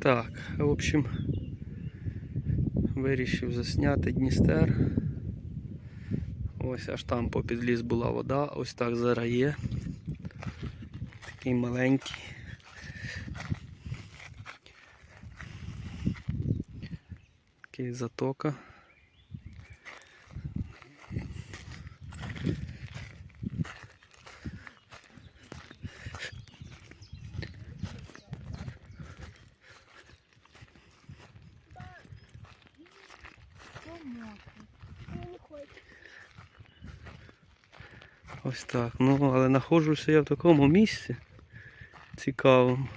Так, в общем, вирішив засняти Дністер. Ось аж там попід ліс була вода, ось так зараз є. Такий маленький. Такий затока. Ось так. Ну, але знаходжуся я в такому місці цікавому.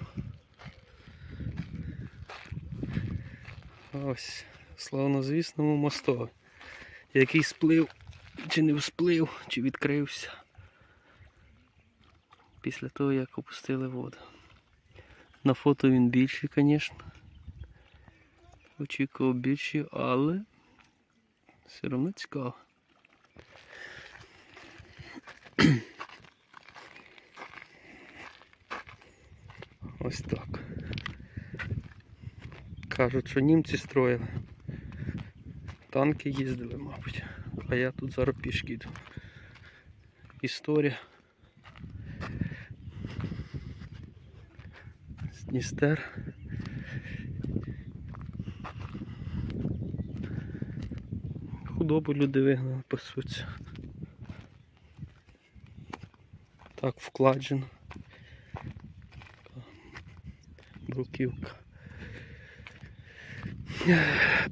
Ось, славнозвісному мосту. Який сплив, чи не всплив, чи відкрився. Після того, як опустили воду. На фото він більший, звісно. Очікував більший, але все одно цікаво. Ось так. Кажуть, що німці строїли. Танки їздили, мабуть. А я тут зараз пішки йду. Історія. Дністер. Худобу люди вигнали, пасуться. Так вкладжено. Бруківка.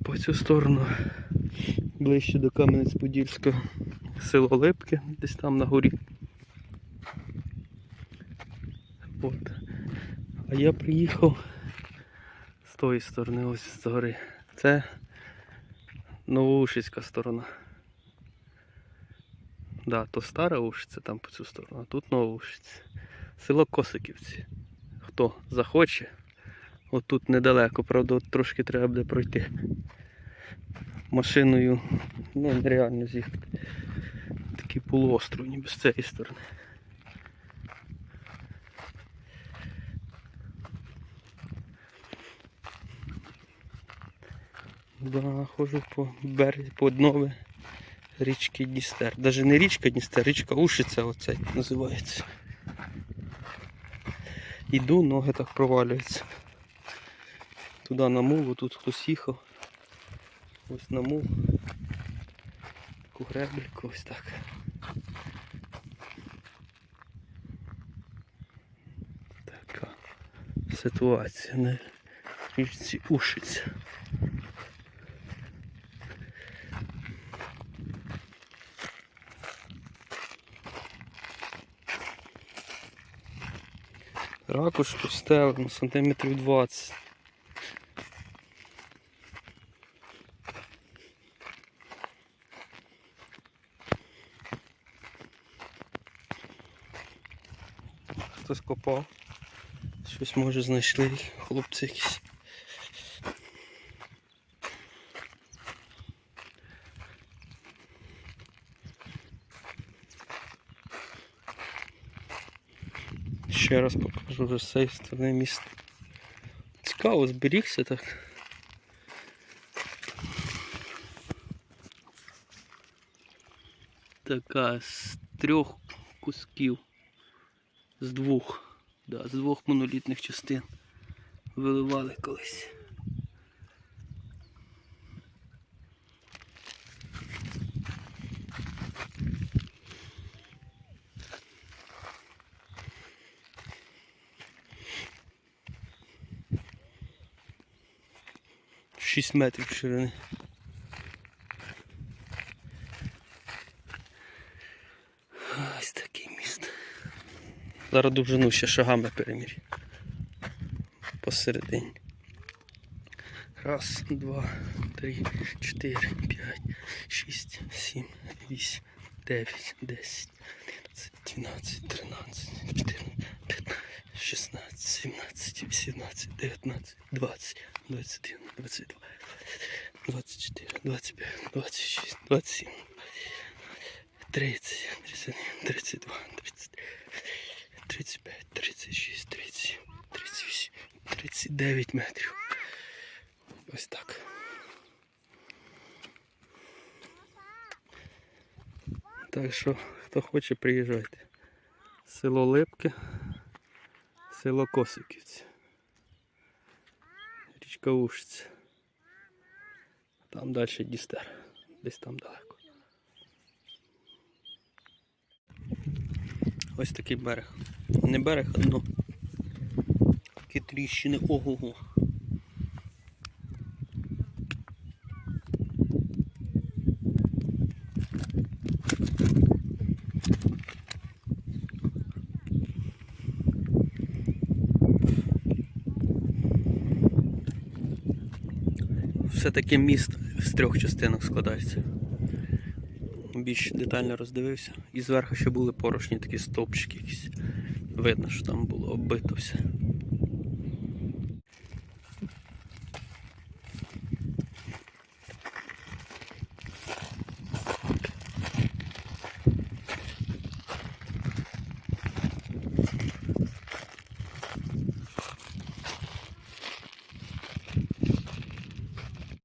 По цю сторону ближче до Кам'янець-Подільського село Липки, десь там на горі. От. А я приїхав з тої сторони, ось з гори. Це Новоушицька сторона. Да, то стара Ушиця там по цю сторону, а тут нова Ушиця. Село Косиківці. Хто захоче, отут недалеко, правда, от трошки треба буде пройти. Машиною ну, нереально з'їхати. Такий полуостров, ніби з цієї сторони. Да, ходжу по березі, по днові річки Дністер. Даже не річка Дністер, річка Ушиця оця називається. Іду, ноги так провалюються. Туди на мулу, тут хтось їхав. Ось на мул. Таку гребліку, ось так. Така ситуація на річці Ушиця. Ракушку стелимо сантиметрів 20. Хтось копав. Щось може знайшли хлопці якісь. Ще раз покажу вже з цієї сторони міста. Цікаво, зберігся так. Така з трьох кусків. З двох. Да, з двох монолітних частин. Виливали колись. Шість метрів ширини. Ось такий міст. Зараз довжину ще шагами перемірю. Посередині. Раз, два, три, чотири, п'ять, шість, сім, вісім, дев'ять, десять, одинадцять, дванадцять, тринадцять, чотирнадцять, п'ятнадцять, шістнадцять, сімнадцять, вісімнадцять, дев'ятнадцять, двадцять, двадцять один, двадцять два, двадцять чотири, двадцять п'ять, двадцять шість, двадцять сім, тридцять, тридцять один, тридцять два, тридцять три. 35, 36, 37, 38, 39 метрів. Ось так. Так що, хто хоче, приїжджайте. Село Липки, село Косиківці. Річка Ушиця. Там далі Дістер. Десь там далеко. Ось такий берег. Не берег, а дно. Такі тріщини. Ого-го. Все-таки міст з трьох частинок складається. Більш детально роздивився. І зверху ще були порожні такі стовпчики якісь. Видно, що там було оббито все.